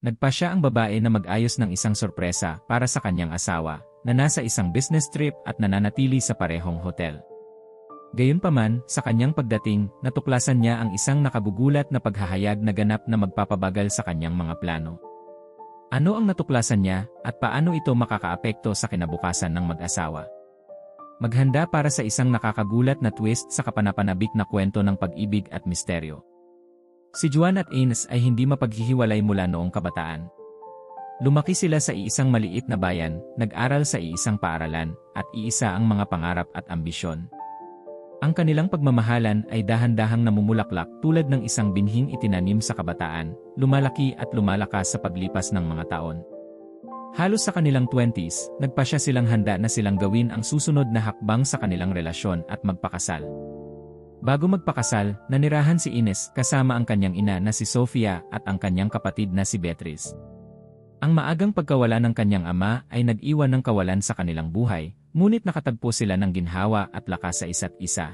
Nagpa siya ang babae na mag-ayos ng isang sorpresa para sa kanyang asawa, na nasa isang business trip at nananatili sa parehong hotel. Gayunpaman, sa kanyang pagdating, natuklasan niya ang isang nakabugulat na paghahayag na ganap na magpapabagal sa kanyang mga plano. Ano ang natuklasan niya, at paano ito makakaapekto sa kinabukasan ng mag-asawa? Maghanda para sa isang nakakagulat na twist sa kapanapanabik na kwento ng pag-ibig at misteryo. Si Juan at Ines ay hindi mapaghihiwalay mula noong kabataan. Lumaki sila sa iisang maliit na bayan, nag-aral sa iisang paaralan, at iisa ang mga pangarap at ambisyon. Ang kanilang pagmamahalan ay dahan-dahang namumulaklak tulad ng isang binhing itinanim sa kabataan, lumalaki at lumalakas sa paglipas ng mga taon. Halos sa kanilang 20s, nagpasya silang handa na silang gawin ang susunod na hakbang sa kanilang relasyon at magpakasal. Bago magpakasal, nanirahan si Ines kasama ang kanyang ina na si Sofia at ang kanyang kapatid na si Beatrice. Ang maagang pagkawala ng kanyang ama ay nag-iwan ng kawalan sa kanilang buhay, ngunit nakatagpo sila ng ginhawa at lakas sa isa't isa.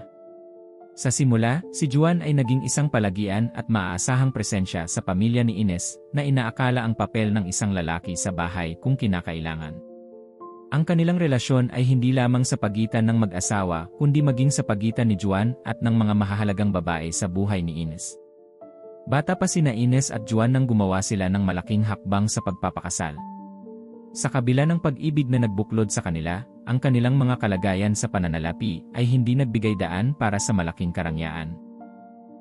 Sa simula, si Juan ay naging isang palagian at maaasahang presensya sa pamilya ni Ines na inaakala ang papel ng isang lalaki sa bahay kung kinakailangan. Ang kanilang relasyon ay hindi lamang sa pagitan ng mag-asawa kundi maging sa pagitan ni Juan at ng mga mahahalagang babae sa buhay ni Ines. Bata pa sina Ines at Juan nang gumawa sila ng malaking hakbang sa pagpapakasal. Sa kabila ng pag-ibig na nagbuklod sa kanila, ang kanilang mga kalagayan sa pananalapi ay hindi nagbigay daan para sa malaking karangyaan.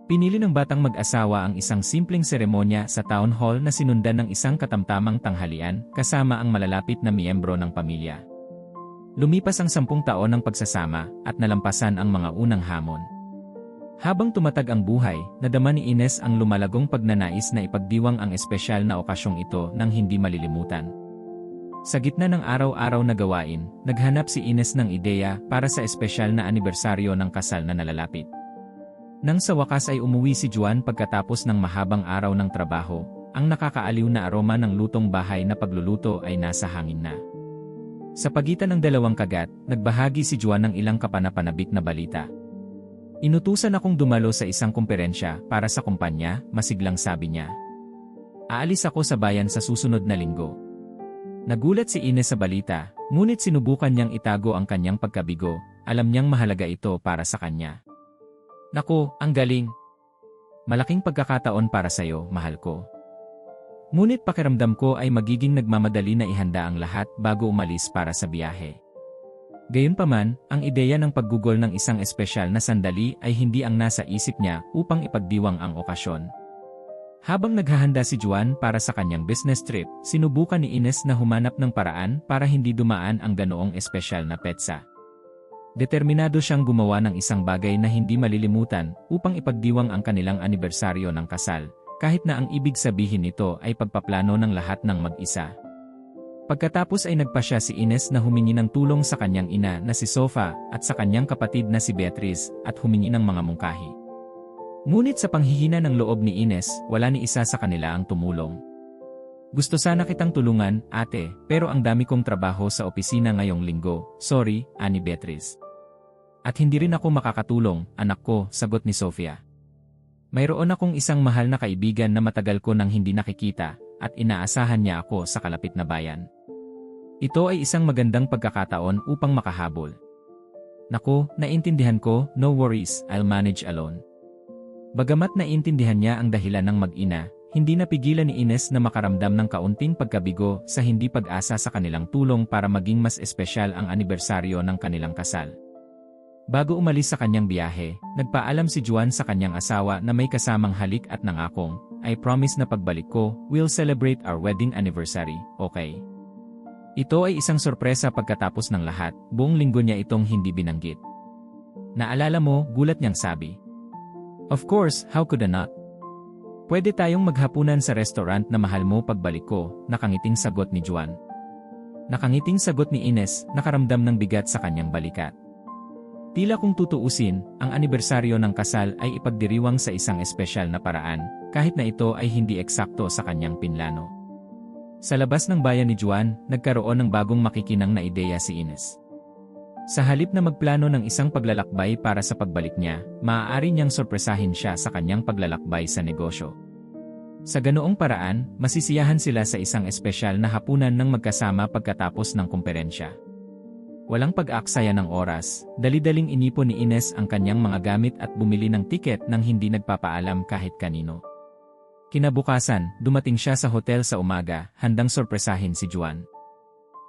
Pinili ng batang mag-asawa ang isang simpleng seremonya sa town hall na sinundan ng isang katamtamang tanghalian kasama ang malalapit na miyembro ng pamilya. Lumipas ang sampung taon ng pagsasama at nalampasan ang mga unang hamon. Habang tumatag ang buhay, nadama ni Ines ang lumalagong pagnanais na ipagdiwang ang espesyal na okasyong ito nang hindi malilimutan. Sa gitna ng araw-araw na gawain, naghanap si Ines ng ideya para sa espesyal na anibersaryo ng kasal na nalalapit. Nang sa wakas ay umuwi si Juan pagkatapos ng mahabang araw ng trabaho, ang nakakaaliw na aroma ng lutong bahay na pagluluto ay nasa hangin na. Sa pagitan ng dalawang kagat, nagbahagi si Juan ng ilang kapanapanabik na balita. Inutusan akong dumalo sa isang kumperensya para sa kumpanya, masiglang sabi niya. Aalis ako sa bayan sa susunod na linggo. Nagulat si Ines sa balita, ngunit sinubukan niyang itago ang kanyang pagkabigo, alam niyang mahalaga ito para sa kanya. Nako, ang galing. Malaking pagkakataon para sa'yo, mahal ko. Ngunit pakiramdam ko ay magiging nagmamadali na ihanda ang lahat bago umalis para sa biyahe. Gayunpaman, ang ideya ng paggugol ng isang espesyal na sandali ay hindi ang nasa isip niya upang ipagdiwang ang okasyon. Habang naghahanda si Juan para sa kanyang business trip, sinubukan ni Ines na humanap ng paraan para hindi dumaan ang ganoong espesyal na petsa. Determinado siyang gumawa ng isang bagay na hindi malilimutan upang ipagdiwang ang kanilang anibersaryo ng kasal, kahit na ang ibig sabihin nito ay pagpaplano ng lahat ng mag-isa. Pagkatapos ay nagpasya si Ines na humingi ng tulong sa kanyang ina na si Sofa at sa kanyang kapatid na si Beatrice at humingi ng mga mungkahi. Ngunit sa panghihina ng loob ni Ines, wala ni isa sa kanila ang tumulong. Gusto sana kitang tulungan, ate, pero ang dami kong trabaho sa opisina ngayong linggo, sorry, ani Beatrice. At hindi rin ako makakatulong, anak ko, sagot ni Sofia. Mayroon akong isang mahal na kaibigan na matagal ko nang hindi nakikita, at inaasahan niya ako sa kalapit na bayan. Ito ay isang magandang pagkakataon upang makahabol. Nako, naintindihan ko, no worries, I'll manage alone. Bagamat naintindihan niya ang dahilan ng mag-ina, hindi napigilan ni Ines na makaramdam ng kaunting pagkabigo sa hindi pag-asa sa kanilang tulong para maging mas espesyal ang anibersaryo ng kanilang kasal. Bago umalis sa kanyang biyahe, nagpaalam si Juan sa kanyang asawa na may kasamang halik at nangakong, I promise na pagbalik ko, we'll celebrate our wedding anniversary, okay? Ito ay isang sorpresa pagkatapos ng lahat, buong linggo niya itong hindi binanggit. Naalala mo, gulat niyang sabi. Of course, how could I not? Pwede tayong maghapunan sa restaurant na mahal mo pagbalik ko, nakangiting sagot ni Juan. Nakangiting sagot ni Ines, nakaramdam ng bigat sa kanyang balikat. Tila kung tutuusin, ang anibersaryo ng kasal ay ipagdiriwang sa isang espesyal na paraan, kahit na ito ay hindi eksakto sa kanyang pinlano. Sa labas ng bayan ni Juan, nagkaroon ng bagong makikinang na ideya si Ines. Sa halip na magplano ng isang paglalakbay para sa pagbalik niya, maaari niyang sorpresahin siya sa kanyang paglalakbay sa negosyo. Sa ganoong paraan, masisiyahan sila sa isang espesyal na hapunan ng magkasama pagkatapos ng kumperensya. Walang pag-aksaya ng oras, dali-daling inipon ni Ines ang kanyang mga gamit at bumili ng tiket nang hindi nagpapaalam kahit kanino. Kinabukasan, dumating siya sa hotel sa umaga, handang sorpresahin si Juan.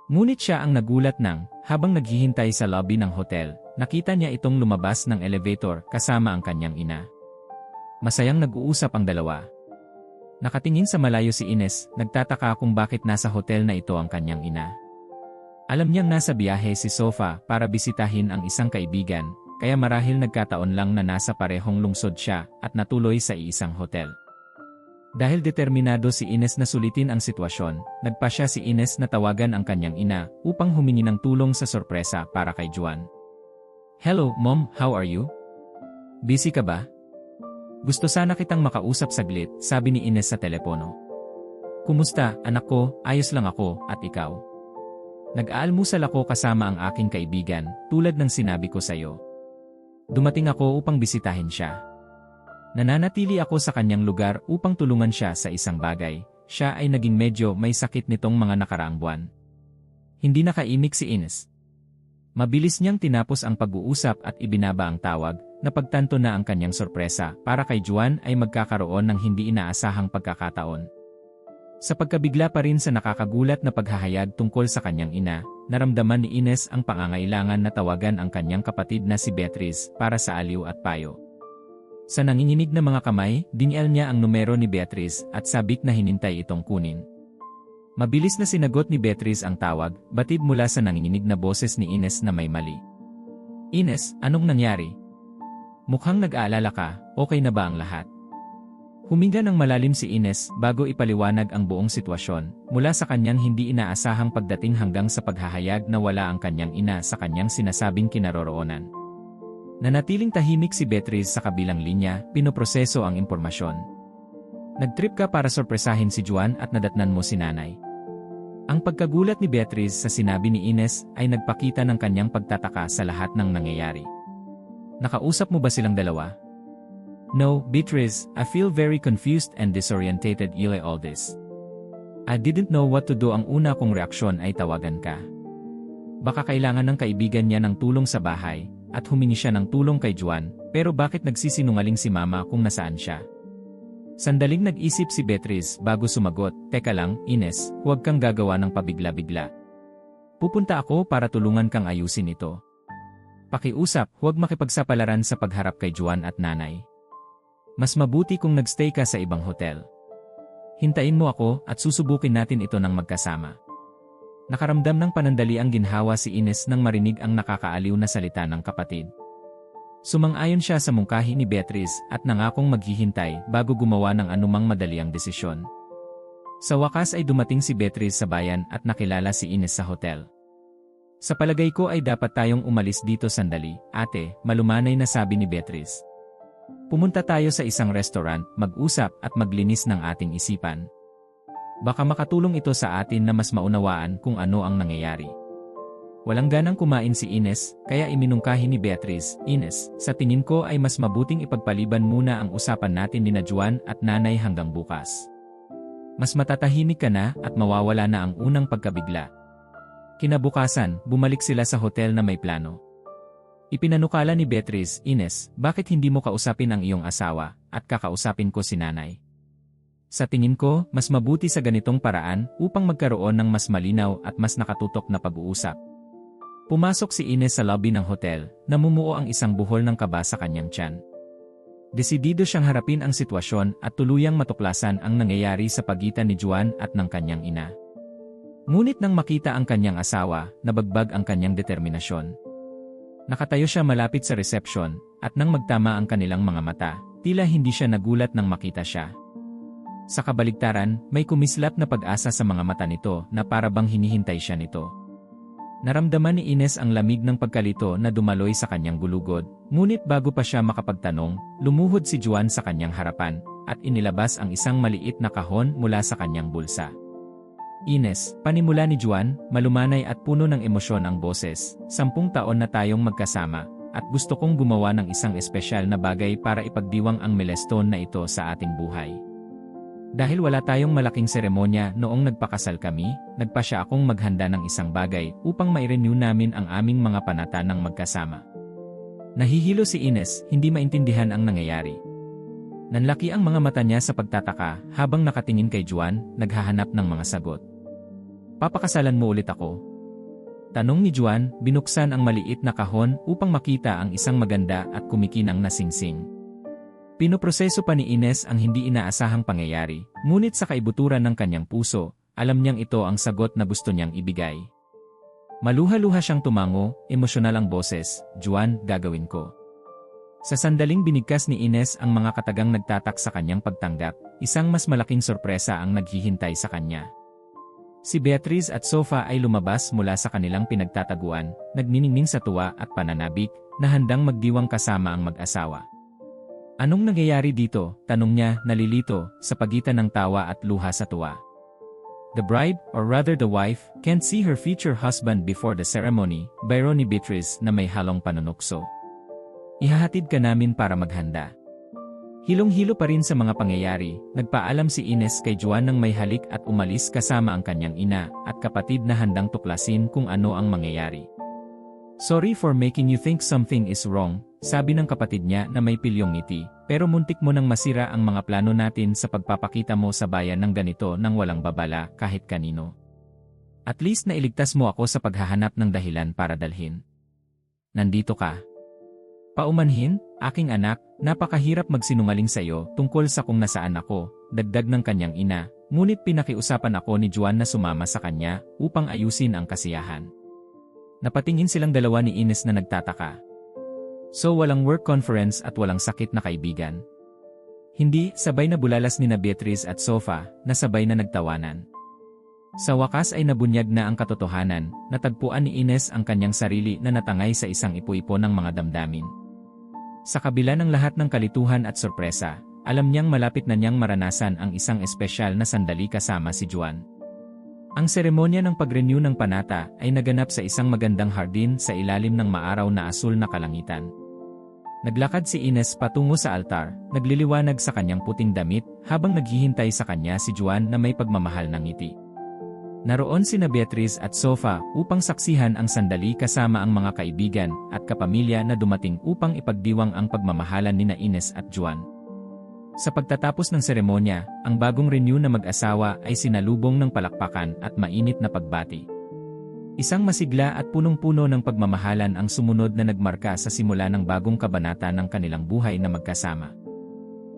Ngunit siya ang nagulat nang, habang naghihintay sa lobby ng hotel, nakita niya itong lumabas ng elevator kasama ang kanyang ina. Masayang nag-uusap ang dalawa. Nakatingin sa malayo si Ines, nagtataka kung bakit nasa hotel na ito ang kanyang ina. Alam niyang nasa biyahe si Sofa para bisitahin ang isang kaibigan, kaya marahil nagkataon lang na nasa parehong lungsod siya at natuloy sa iisang hotel. Dahil determinado si Ines na sulitin ang sitwasyon, nagpa siya si Ines na tawagan ang kanyang ina upang humingi ng tulong sa sorpresa para kay Juan. Hello, Mom, how are you? Busy ka ba? Gusto sana kitang makausap saglit, sabi ni Ines sa telepono. Kumusta, anak ko, ayos lang ako, at ikaw? Nag-aalmusal ako kasama ang aking kaibigan, tulad ng sinabi ko sa iyo. Dumating ako upang bisitahin siya. Nananatili ako sa kanyang lugar upang tulungan siya sa isang bagay. Siya ay naging medyo may sakit nitong mga nakaraang buwan. Hindi nakaimik si Ines. Mabilis niyang tinapos ang pag-uusap at ibinaba ang tawag, napagtanto na ang kanyang sorpresa para kay Juan ay magkakaroon ng hindi inaasahang pagkakataon. Sa pagkabigla pa rin sa nakakagulat na paghahayag tungkol sa kanyang ina, naramdaman ni Ines ang pangangailangan na tawagan ang kanyang kapatid na si Beatriz para sa aliw at payo. Sa nanginginig na mga kamay, dinial niya ang numero ni Beatriz at sabik na hinintay itong kunin. Mabilis na sinagot ni Beatriz ang tawag, batid mula sa nanginginig na boses ni Ines na may mali. Ines, anong nangyari? Mukhang nag-aalala ka, okay na ba ang lahat? Huminga ng malalim si Ines bago ipaliwanag ang buong sitwasyon, mula sa kanyang hindi inaasahang pagdating hanggang sa paghahayag na wala ang kanyang ina sa kanyang sinasabing kinaroroonan. Nanatiling tahimik si Beatriz sa kabilang linya, pinoproseso ang impormasyon. Nagtrip ka para sorpresahin si Juan at nadatnan mo si nanay. Ang pagkagulat ni Beatriz sa sinabi ni Ines ay nagpakita ng kanyang pagtataka sa lahat ng nangyayari. Nakausap mo ba silang dalawa? No, Beatrice, I feel very confused and disorientated ile all this. I didn't know what to do ang una kong reaksyon ay tawagan ka. Baka kailangan ng kaibigan niya ng tulong sa bahay, at humingi siya ng tulong kay Juan, pero bakit nagsisinungaling si mama kung nasaan siya? Sandaling nag-isip si Beatrice bago sumagot, Teka lang, Ines, huwag kang gagawa ng pabigla-bigla. Pupunta ako para tulungan kang ayusin ito. Pakiusap, huwag makipagsapalaran sa pagharap kay Juan at nanay. Mas mabuti kung nagstay ka sa ibang hotel. Hintayin mo ako at susubukin natin ito ng magkasama. Nakaramdam ng panandali ang ginhawa si Ines nang marinig ang nakakaaliw na salita ng kapatid. Sumang-ayon siya sa mungkahi ni Beatrice at nangakong maghihintay bago gumawa ng anumang madaliang desisyon. Sa wakas ay dumating si Beatrice sa bayan at nakilala si Ines sa hotel. Sa palagay ko ay dapat tayong umalis dito sandali, ate, malumanay na sabi ni Beatrice. Pumunta tayo sa isang restaurant, mag-usap at maglinis ng ating isipan. Baka makatulong ito sa atin na mas maunawaan kung ano ang nangyayari. Walang ganang kumain si Ines, kaya iminungkahi ni Beatrice, Ines, sa tingin ko ay mas mabuting ipagpaliban muna ang usapan natin ni na Juan at nanay hanggang bukas. Mas matatahimik ka na at mawawala na ang unang pagkabigla. Kinabukasan, bumalik sila sa hotel na may plano. Ipinanukala ni Beatrice, Ines, bakit hindi mo kausapin ang iyong asawa, at kakausapin ko si nanay? Sa tingin ko, mas mabuti sa ganitong paraan upang magkaroon ng mas malinaw at mas nakatutok na pag-uusap. Pumasok si Ines sa lobby ng hotel, namumuo ang isang buhol ng kaba sa kanyang tiyan. Desidido siyang harapin ang sitwasyon at tuluyang matuklasan ang nangyayari sa pagitan ni Juan at ng kanyang ina. Ngunit nang makita ang kanyang asawa, nabagbag ang kanyang determinasyon. Nakatayo siya malapit sa reception, at nang magtama ang kanilang mga mata, tila hindi siya nagulat nang makita siya. Sa kabaligtaran, may kumislap na pag-asa sa mga mata nito na para bang hinihintay siya nito. Naramdaman ni Ines ang lamig ng pagkalito na dumaloy sa kanyang gulugod, ngunit bago pa siya makapagtanong, lumuhod si Juan sa kanyang harapan, at inilabas ang isang maliit na kahon mula sa kanyang bulsa. Ines, panimula ni Juan, malumanay at puno ng emosyon ang boses. Sampung taon na tayong magkasama, at gusto kong gumawa ng isang espesyal na bagay para ipagdiwang ang milestone na ito sa ating buhay. Dahil wala tayong malaking seremonya noong nagpakasal kami, nagpa siya akong maghanda ng isang bagay upang ma-renew namin ang aming mga panata ng magkasama. Nahihilo si Ines, hindi maintindihan ang nangyayari. Nanlaki ang mga mata niya sa pagtataka habang nakatingin kay Juan, naghahanap ng mga sagot. Papakasalan mo ulit ako. Tanong ni Juan, binuksan ang maliit na kahon upang makita ang isang maganda at kumikinang na singsing. Pinoproseso pa ni Ines ang hindi inaasahang pangyayari, ngunit sa kaibuturan ng kanyang puso, alam niyang ito ang sagot na gusto niyang ibigay. Maluha-luha siyang tumango, emosyonal ang boses, Juan, gagawin ko. Sa sandaling binigkas ni Ines ang mga katagang nagtatak sa kanyang pagtanggap, isang mas malaking sorpresa ang naghihintay sa kanya. Si Beatriz at Sofa ay lumabas mula sa kanilang pinagtataguan, nagniningning sa tuwa at pananabik, na handang magdiwang kasama ang mag-asawa. Anong nangyayari dito? Tanong niya, nalilito, sa pagitan ng tawa at luha sa tuwa. The bride, or rather the wife, can't see her future husband before the ceremony, by Ronnie Beatrice na may halong panunukso. Ihahatid ka namin para maghanda. Hilong-hilo pa rin sa mga pangyayari, nagpaalam si Ines kay Juan ng may halik at umalis kasama ang kanyang ina at kapatid na handang tuklasin kung ano ang mangyayari. Sorry for making you think something is wrong, sabi ng kapatid niya na may pilyong ngiti, pero muntik mo nang masira ang mga plano natin sa pagpapakita mo sa bayan ng ganito nang walang babala kahit kanino. At least nailigtas mo ako sa paghahanap ng dahilan para dalhin. Nandito ka. Paumanhin, aking anak, napakahirap magsinungaling sa iyo tungkol sa kung nasaan ako, dagdag ng kanyang ina, ngunit pinakiusapan ako ni Juan na sumama sa kanya upang ayusin ang kasiyahan. Napatingin silang dalawa ni Ines na nagtataka, So walang work conference at walang sakit na kaibigan. Hindi, sabay na bulalas ni na Beatrice at Sofa, na sabay na nagtawanan. Sa wakas ay nabunyag na ang katotohanan, natagpuan ni Ines ang kanyang sarili na natangay sa isang ipo-ipo ng mga damdamin. Sa kabila ng lahat ng kalituhan at sorpresa, alam niyang malapit na niyang maranasan ang isang espesyal na sandali kasama si Juan. Ang seremonya ng pag-renew ng panata ay naganap sa isang magandang hardin sa ilalim ng maaraw na asul na kalangitan. Naglakad si Ines patungo sa altar, nagliliwanag sa kanyang puting damit, habang naghihintay sa kanya si Juan na may pagmamahal ng ngiti. Naroon sina Beatriz at Sofa upang saksihan ang sandali kasama ang mga kaibigan at kapamilya na dumating upang ipagdiwang ang pagmamahalan ni na Ines at Juan. Sa pagtatapos ng seremonya, ang bagong renew na mag-asawa ay sinalubong ng palakpakan at mainit na pagbati. Isang masigla at punong-puno ng pagmamahalan ang sumunod na nagmarka sa simula ng bagong kabanata ng kanilang buhay na magkasama.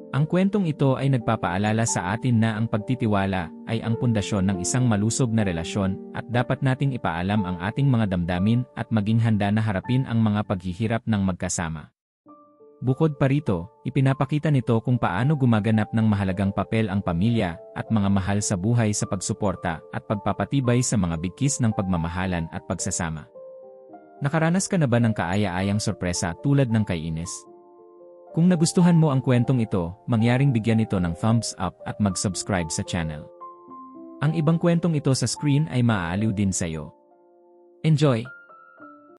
Ang kwentong ito ay nagpapaalala sa atin na ang pagtitiwala ay ang pundasyon ng isang malusog na relasyon at dapat nating ipaalam ang ating mga damdamin at maging handa na harapin ang mga paghihirap ng magkasama. Bukod pa rito, ipinapakita nito kung paano gumaganap ng mahalagang papel ang pamilya at mga mahal sa buhay sa pagsuporta at pagpapatibay sa mga bigkis ng pagmamahalan at pagsasama. Nakaranas ka na ba ng kaaya-ayang sorpresa tulad ng kay Ines? Kung nagustuhan mo ang kwentong ito, mangyaring bigyan ito ng thumbs up at mag-subscribe sa channel. Ang ibang kwentong ito sa screen ay maaaliw din sa iyo. Enjoy!